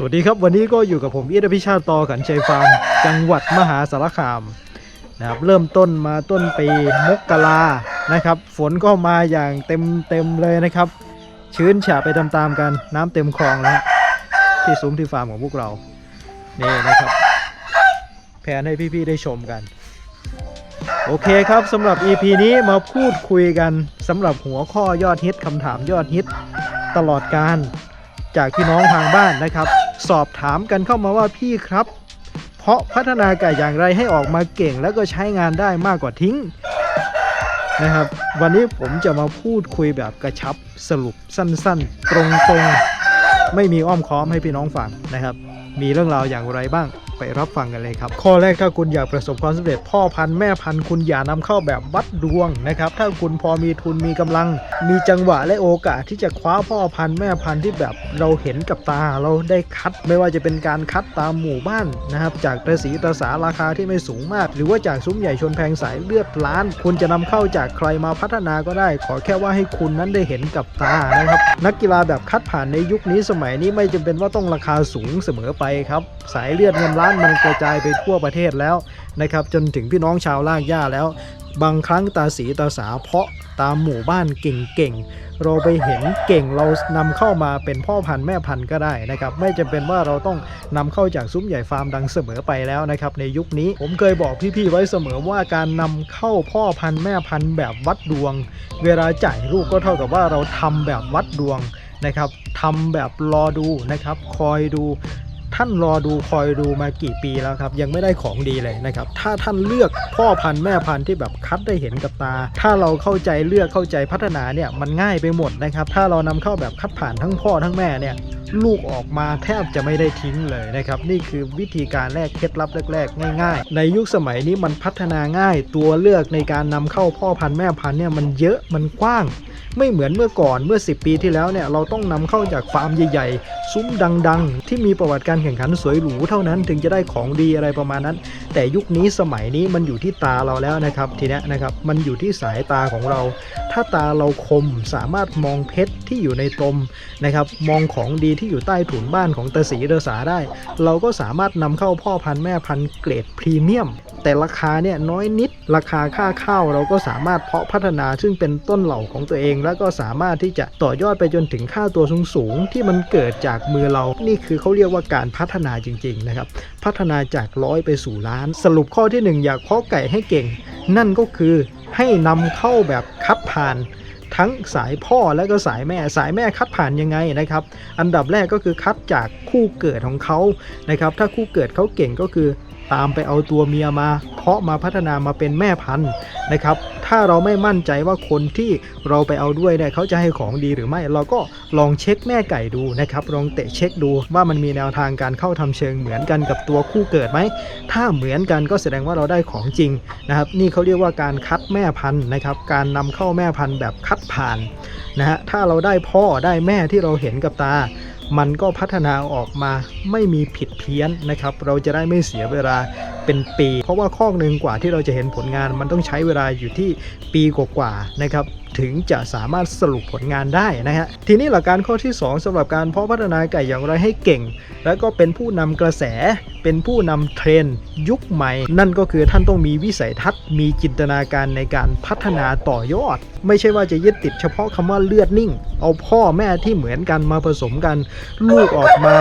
สวัสดีครับวันนี้ก็อยู่กับผมอีทพิชาติตอขันชัยฟาร์มจังหวัดมหาสารคามนะครับเริ่มต้นมาต้นปีมกรานะครับ ฝนก็มาอย่างเต็มเต็มเลยนะครับ ชื้นฉะไปตามๆกันน้ำเต็มคลองแล้วที่ซุ้มที่ฟาร์มของพวกเรานี่นะครับ แผนให้พี่ๆได้ชมกัน โอเคครับสำหรับ EP นี้มาพูดคุยกันสำหรับหัวข้อยอดฮิตคำถามยอดฮิตตลอดการจากพี่น้องทางบ้านนะครับ สอบถามกันเข้ามาว่าพี่ครับ เพราะพัฒนาไก่อย่างไรให้ออกมาเก่งแล้วก็ใช้งานได้มากกว่าทิ้งนะครับ วันนี้ผมจะมาพูดคุยแบบกระชับสรุปสั้นๆ ตรงๆ ไม่มีอ้อมค้อมให้พี่น้องฟังนะครับ มีเรื่องราวอย่างไรบ้าง ไปรับฟังกันเลยครับ ข้อแรกถ้าคุณอยากประสบความสำเร็จพ่อพันธุ์แม่พันธุ์คุณอย่านำเข้าแบบวัดดวงนะครับถ้าคุณพอมีทุนมีกำลัง มีจังหวะและโอกาสที่จะคว้าพ่อพันธุ์แม่พันธุ์ที่แบบเราเห็นกับตาเราได้คัด ไม่ว่าจะเป็นการคัดตามหมู่บ้านนะครับจากตระสีตระสาราคาที่ไม่สูงมาก หรือว่าจากซุ้มใหญ่ชนแพงสายเลือดล้าน คุณจะนำเข้าจากใครมาพัฒนาก็ได้ ขอแค่ว่าให้คุณนั้นได้เห็นกับตานะครับนักกีฬาแบบคัดผ่านในยุคนี้สมัยนี้ไม่จำเป็นว่าต้องราคาสูงเสมอไปครับสายเลือดเงินล้านมันกระจายไปทั่วประเทศแล้วนะครับจนถึงพี่น้องชาวลากหญ้าแล้ว บางครั้งตาสีตาสาเพาะตามหมู่บ้านเก่งๆ เราไปเห็นเก่งเรานำเข้ามาเป็นพ่อพันธุ์แม่พันธุ์ก็ได้นะครับ ไม่จำเป็นว่าเราต้องนำเข้าจากซุ้มใหญ่ฟาร์มดังเสมอไปแล้วนะครับ ในยุคนี้ผมเคยบอกพี่ๆไว้เสมอว่าการนำเข้าพ่อพันธุ์แม่พันธุ์แบบวัดดวง เวลาจ่ายลูกก็เท่ากับว่าเราทำแบบวัดดวงนะครับทำแบบรอดูนะครับ คอยดู ท่านรอดูคอยดูมากี่ปีแล้วครับ ยังไม่ได้ของดีเลยนะครับ ถ้าท่านเลือกพ่อพันธุ์แม่พันธุ์ที่แบบคัดได้เห็นกับตา ถ้าเราเข้าใจเลือกเข้าใจพัฒนาเนี่ยมันง่ายไปหมดนะครับ ถ้าเรานำเข้าแบบคัดผ่านทั้งพ่อทั้งแม่เนี่ยลูกออกมาแทบจะไม่ได้ทิ้งเลยนะครับ นี่คือวิธีการแรกเคล็ดลับแรกๆ ง่าย ๆ ในยุคสมัยนี้มันพัฒนาง่าย ตัวเลือกในการนำเข้าพ่อพันธุ์แม่พันธุ์เนี่ยมันเยอะมันกว้าง ไม่เหมือนเมื่อก่อนเมื่อ 10 ปีที่แล้วเนี่ยเราต้องนำเข้าจากฟาร์มใหญ่ๆ ซุ้มดัง ๆ ที่มีประวัติการแข่งขันสวยหรูเท่านั้นถึงจะได้ของดีอะไรประมาณนั้น แต่ยุคนี้สมัยนี้มันอยู่ที่ตาเราแล้วนะครับทีนี้นะครับมันอยู่ที่สายตาของเรา ถ้าตาเราคมสามารถมองเพชรที่อยู่ในตมนะครับมองของดีที่อยู่ใต้ถุนบ้านของตาสีเดสาได้ เราก็สามารถนำเข้าพ่อพันธุ์แม่พันธุ์เกรดพรีเมียม แต่ราคาเนี่ยน้อยนิดราคาค่าข้าวเราก็สามารถเพาะพัฒนาซึ่งเป็นต้นเหล่าของตัวเอง แล้วก็สามารถที่จะต่อยอดไปจนถึงค่าตัวสูงๆที่มันเกิดจากมือเรา นี่คือเขาเรียกว่าการพัฒนาจริงๆนะครับพัฒนาจากร้อยไปสู่ล้าน สรุปข้อที่หนึ่งอยากเพาะไก่ให้เก่ง นั่นก็คือให้นำเข้าแบบคัดผ่านทั้งสายพ่อและก็สายแม่สายแม่คัดผ่านยังไงนะครับ อันดับแรกก็คือคัดจากคู่เกิดของเขานะครับ ถ้าคู่เกิดเขาเก่งก็คือตามไปเอาตัวเมียมา เพาะมาพัฒนามาเป็นแม่พันธุ์นะครับ ถ้าเราไม่มั่นใจว่าคนที่เราไปเอาด้วยเนี่ยเขาจะให้ของดีหรือไม่ เราก็ลองเช็คแม่ไก่ดูนะครับ ลองเตะเช็คดูว่ามันมีแนวทางการเข้าทำเชิงเหมือนกันกับตัวคู่เกิดไหม ถ้าเหมือนกันก็แสดงว่าเราได้ของจริงนะครับ นี่เขาเรียกว่าการคัดแม่พันธุ์นะครับ การนำเข้าแม่พันธุ์แบบคัดผ่านนะฮะ ถ้าเราได้พ่อได้แม่ที่เราเห็นกับตามันก็พัฒนาออกมาไม่มีผิดเพี้ยนนะครับ เราจะได้ไม่เสียเวลา เป็นปี เพราะว่าข้อหนึ่งกว่าที่เราจะเห็นผลงานมันต้องใช้เวลาอยู่ที่ปีกว่าๆนะครับถึงจะสามารถสรุปผลงานได้นะฮะ ทีนี้หลักการข้อที่ 2สำหรับการเพาะพัฒนาไก่อย่างไรให้เก่ง แล้วก็เป็นผู้นำกระแส เป็นผู้นำเทรนยุคใหม่ นั่นก็คือท่านต้องมีวิสัยทัศน์ มีจินตนาการในการพัฒนาต่อยอด ไม่ใช่ว่าจะยึดติดเฉพาะคำว่าเลือดนิ่ง เอาพ่อแม่ที่เหมือนกันมาผสมกัน ลูกออกมา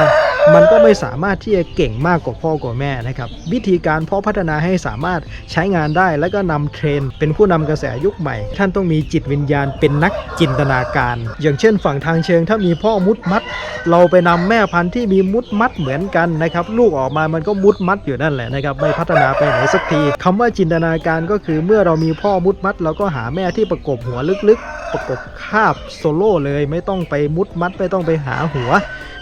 มันก็ไม่สามารถที่จะเก่งมากกว่าพ่อกว่าแม่นะครับ วิธีการเพาะพัฒนาให้สามารถใช้งานได้ แล้วก็นำเทรนเป็นผู้นำกระแสยุคใหม่ ท่านต้องมีจิตวิญญาณเป็นนักจินตนาการ อย่างเช่น ฝั่งทางเชิงถ้ามีพ่อมุดมัด เราไปนำแม่พันธุ์ที่มีมุดมัดเหมือนกันนะครับลูกออกมามันก็มุดมัดอยู่นั่นแหละนะครับไม่พัฒนาไปไหนสักทีคำว่าจินตนาการก็คือเมื่อเรามีพ่อมุดมัด เราก็หาแม่ที่ประกบหัวลึกๆ ประกบคาบโซโล่เลยไม่ต้องไปมุดมัดไม่ต้องไปหาหัว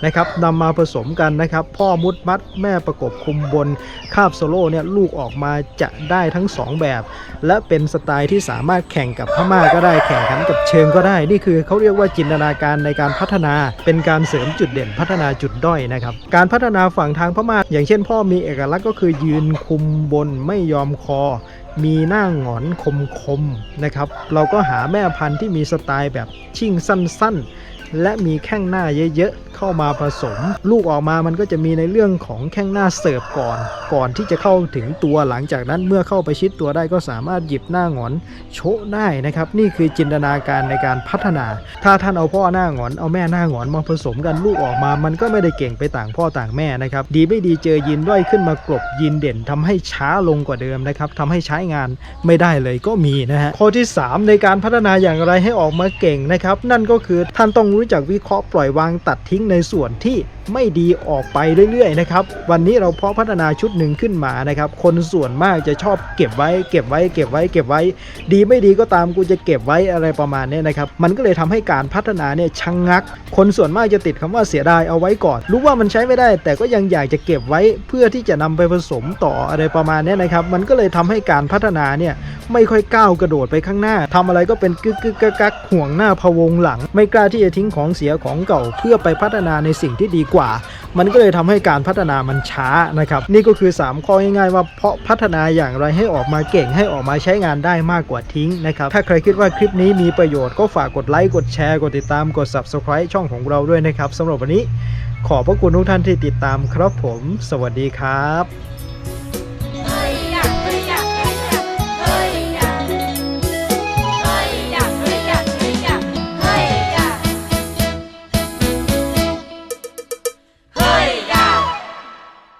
นะครับนำมาผสมกันนะครับ พ่อมุดมัดแม่ประกบคุมบนคาบโซโล่เนี่ยลูกออกมาจะได้ทั้งสองแบบ และเป็นสไตล์ที่สามารถแข่งกับพม่าก็ได้แข่งขันกับเชิงก็ได้ นี่คือเขาเรียกว่าจินตนาการในการพัฒนา เป็นการเสริมจุดเด่นพัฒนาจุดด้อยนะครับ การพัฒนาฝั่งทางพม่าอย่างเช่น พ่อมีเอกลักษณ์ก็คือยืนคุมบนไม่ยอมคอมีหน้าหงอนคมๆนะครับ เราก็หาแม่พันธุ์ที่มีสไตล์แบบชิ่งสั้น ๆ และมีแข้งหน้าเยอะๆเข้ามาผสม ลูกออกมามันก็จะมีในเรื่องของแข้งหน้าเสิร์ฟก่อน ก่อนที่จะเข้าถึงตัวหลังจากนั้นเมื่อเข้าไปชิดตัวได้ก็สามารถหยิบหน้าหงอนโชะได้นะครับ นี่คือจินตนาการในการพัฒนา ถ้าท่านเอาพ่อหน้าหงอนเอาแม่หน้าหงอนมาผสมกันลูกออกมา มันก็ไม่ได้เก่งไปต่างพ่อต่างแม่นะครับ ดีไม่ดีเจอยีนด้อยขึ้นมากลบยีนเด่นทำให้ช้าลงกว่าเดิมนะครับทำให้ใช้งานไม่ได้เลยก็มีนะฮะข้อที่ 3 ในการพัฒนาอย่างไรให้ออกมาเก่งนะครับ นั่นก็คือท่านต้องรู้จักวิเคราะห์ปล่อยวางตัดทิ้งในส่วนที่ ไม่ดีออกไปเรื่อยๆนะครับ วันนี้เราเพาะพัฒนาชุดหนึ่งขึ้นมานะครับ คนส่วนมากจะชอบเก็บไว้ เก็บไว้ เก็บไว้ เก็บไว้ ดีไม่ดีก็ตามกูจะเก็บไว้อะไรประมาณนี้นะครับ มันก็เลยทำให้การพัฒนาเนี่ยชะงงัก คนส่วนมากจะติดคำว่าเสียดายเอาไว้ก่อน รู้ว่ามันใช้ไม่ได้ แต่ก็ยังอยากจะเก็บไว้เพื่อที่จะนำไปผสมต่ออะไรประมาณนี้นะครับ มันก็เลยทำให้การพัฒนาเนี่ยไม่ค่อยก้าวกระโดดไปข้างหน้าทำอะไรก็เป็นกึกกึกกักกักห่วงหน้าพะวงหลัง ไม่กล้าที่จะทิ้งของเสียของเก่า เพื่อไปพัฒนาในสิ่งที่ดีกว่า มันก็เลยทำให้การพัฒนามันช้านะครับ นี่ก็คือ 3 ข้อง่ายๆว่าเพาะพัฒนาอย่างไรให้ออกมาเก่งให้ออกมาใช้งานได้มากกว่าทิ้งนะครับ ถ้าใครคิดว่าคลิปนี้มีประโยชน์ก็ฝากกดไลค์กดแชร์กดติดตามกด subscribe ช่องของเราด้วยนะครับสำหรับวันนี้ ขอบพระคุณทุกท่านที่ติดตามครับผม สวัสดีครับ